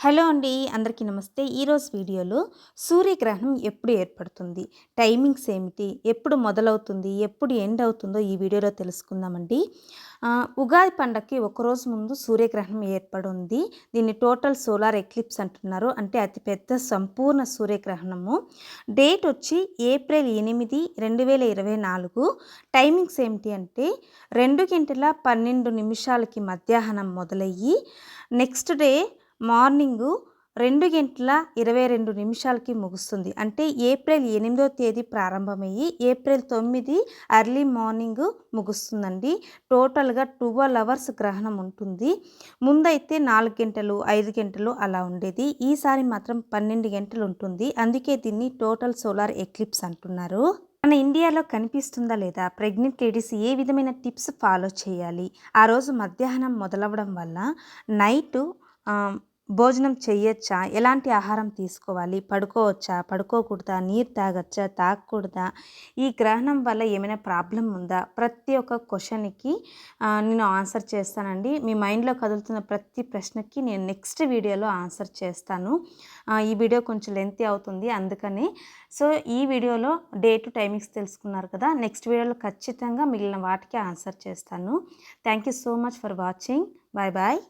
Hello అండి అందరికీ నమస్తే. ఈరోజు వీడియోలో సూర్యగ్రహణం ఎప్పుడు ఏర్పడుతుంది టైమింగ్స్ ఏమిటి ఎప్పుడు మొదలవుతుంది ఎప్పుడు ఎండ్ అవుతుందో ఈ వీడియోలో తెలుసుకుందామండి. ఉగాది పండగకి ఒకరోజు ముందు సూర్యగ్రహణం ఏర్పడింది. దీన్ని టోటల్ సోలార్ ఎక్లిప్స్ అంటున్నారు. అంటే అతిపెద్ద సంపూర్ణ సూర్యగ్రహణము. డేట్ వచ్చి ఏప్రిల్ ఎనిమిది రెండు వేల ఇరవై నాలుగు. టైమింగ్స్ ఏమిటి అంటే రెండు గంటల పన్నెండు నిమిషాలకి మధ్యాహ్నం మొదలయ్యి నెక్స్ట్ డే మార్నింగు రెండు గంటల ఇరవై రెండు నిమిషాలకి ముగుస్తుంది. అంటే ఏప్రిల్ ఎనిమిదో తేదీ ప్రారంభమయ్యి ఏప్రిల్ తొమ్మిది అర్లీ మార్నింగ్ ముగుస్తుందండి. టోటల్గా ట్వెల్వ్ అవర్స్ గ్రహణం ఉంటుంది. ముందైతే నాలుగు గంటలు ఐదు గంటలు అలా ఉండేది. ఈసారి మాత్రం పన్నెండు గంటలు ఉంటుంది. అందుకే దీన్ని టోటల్ సోలార్ ఎక్లిప్స్ అంటున్నారు. మన ఇండియాలో కనిపిస్తుందా లేదా? ప్రెగ్నెంట్ లేడీస్ ఏ విధమైన టిప్స్ ఫాలో చేయాలి? ఆ రోజు మధ్యాహ్నం మొదలవడం వల్ల నైటు భోజనం చేయొచ్చా ఎలాంటి ఆహారం తీసుకోవాలి? పడుకోవచ్చా? పడుకోకూడదా? నీరు తాగొచ్చా? తాగకూడదా? ఈ గ్రహణం వల్ల ఏమైనా ప్రాబ్లం ఉందా? ప్రతి ఒక్క క్వశ్చన్కి నేను ఆన్సర్ చేస్తానండి. మీ మైండ్లో కదులుతున్న ప్రతి ప్రశ్నకి నేను నెక్స్ట్ వీడియోలో ఆన్సర్ చేస్తాను. ఈ వీడియో కొంచెం లెంతీ అవుతుంది అందుకని. సో ఈ వీడియోలో డే టు టైమింగ్స్ తెలుసుకున్నారు కదా? నెక్స్ట్ వీడియోలో ఖచ్చితంగా మిగిలిన వాటికి ఆన్సర్ చేస్తాను. Thank you so much for watching. Bye bye.